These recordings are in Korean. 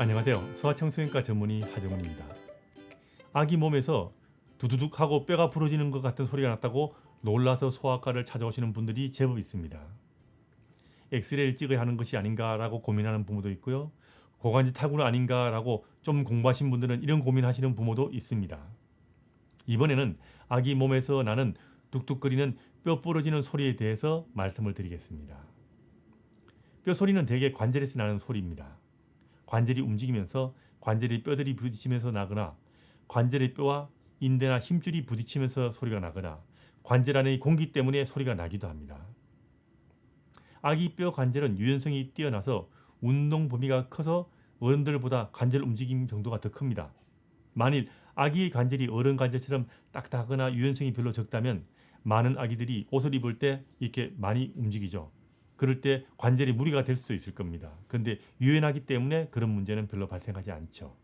안녕하세요. 소아청소년과 전문의 하정훈입니다. 아기 몸에서 두두둑 하고 뼈가 부러지는 것 같은 소리가 났다고 놀라서 소아과를 찾아오시는 분들이 제법 있습니다. 엑스레이를 찍어야 하는 것이 아닌가라고 고민하는 부모도 있고요. 고관절 타구는 아닌가라고 좀 공부하신 분들은 이런 고민하시는 부모도 있습니다. 이번에는 아기 몸에서 나는 뚝뚝거리는 뼈 부러지는 소리에 대해서 말씀을 드리겠습니다. 뼈 소리는 대개 관절에서 나는 소리입니다. 관절이 움직이면서 관절의 뼈들이 부딪히면서 나거나 관절의 뼈와 인대나 힘줄이 부딪히면서 소리가 나거나 관절 안의 공기 때문에 소리가 나기도 합니다. 아기 뼈 관절은 유연성이 뛰어나서 운동 범위가 커서 어른들보다 관절 움직임 정도가 더 큽니다. 만일 아기의 관절이 어른 관절처럼 딱딱하거나 유연성이 별로 적다면 많은 아기들이 옷을 입을 때 이렇게 많이 움직이죠. 그럴 때 관절이 무리가 될 수도 있을 겁니다. 그런데 유연하기 때문에 그런 문제는 별로 발생하지 않죠.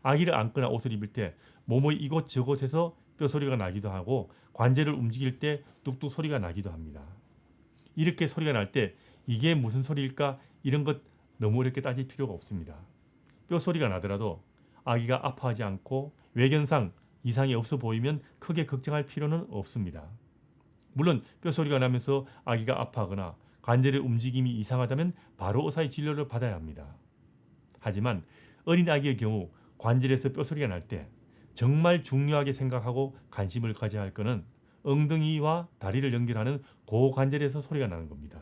아기를 안거나 옷을 입을 때 몸의 이곳저곳에서 뼈 소리가 나기도 하고 관절을 움직일 때 뚝뚝 소리가 나기도 합니다. 이렇게 소리가 날 때 이게 무슨 소리일까 이런 것 너무 어렵게 따질 필요가 없습니다. 뼈 소리가 나더라도 아기가 아파하지 않고 외견상 이상이 없어 보이면 크게 걱정할 필요는 없습니다. 물론 뼈 소리가 나면서 아기가 아파하거나 관절의 움직임이 이상하다면 바로 의사의 진료를 받아야 합니다. 하지만 어린 아기의 경우 관절에서 뼈 소리가 날 때 정말 중요하게 생각하고 관심을 가져야 할 것은 엉덩이와 다리를 연결하는 고관절에서 소리가 나는 겁니다.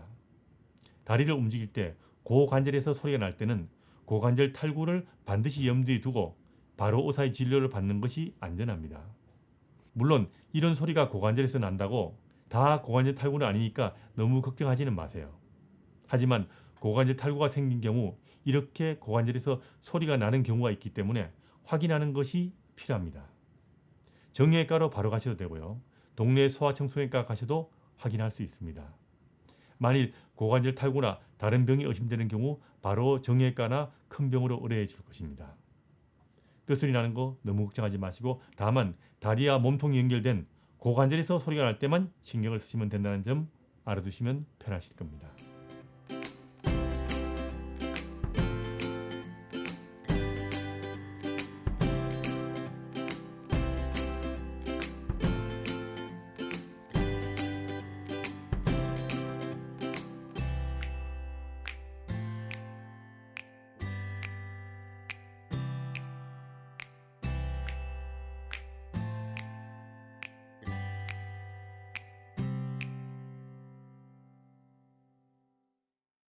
다리를 움직일 때 고관절에서 소리가 날 때는 고관절 탈구를 반드시 염두에 두고 바로 의사의 진료를 받는 것이 안전합니다. 물론 이런 소리가 고관절에서 난다고 다 고관절 탈구는 아니니까 너무 걱정하지는 마세요. 하지만 고관절 탈구가 생긴 경우 이렇게 고관절에서 소리가 나는 경우가 있기 때문에 확인하는 것이 필요합니다. 정형외과로 바로 가셔도 되고요. 동네 소아청소년과 가셔도 확인할 수 있습니다. 만일 고관절 탈구나 다른 병이 의심되는 경우 바로 정형외과나 큰 병으로 의뢰해 줄 것입니다. 뼈소리 나는 거 너무 걱정하지 마시고 다만 다리와 몸통이 연결된 고관절에서 소리가 날 때만 신경을 쓰시면 된다는 점 알아두시면 편하실 겁니다.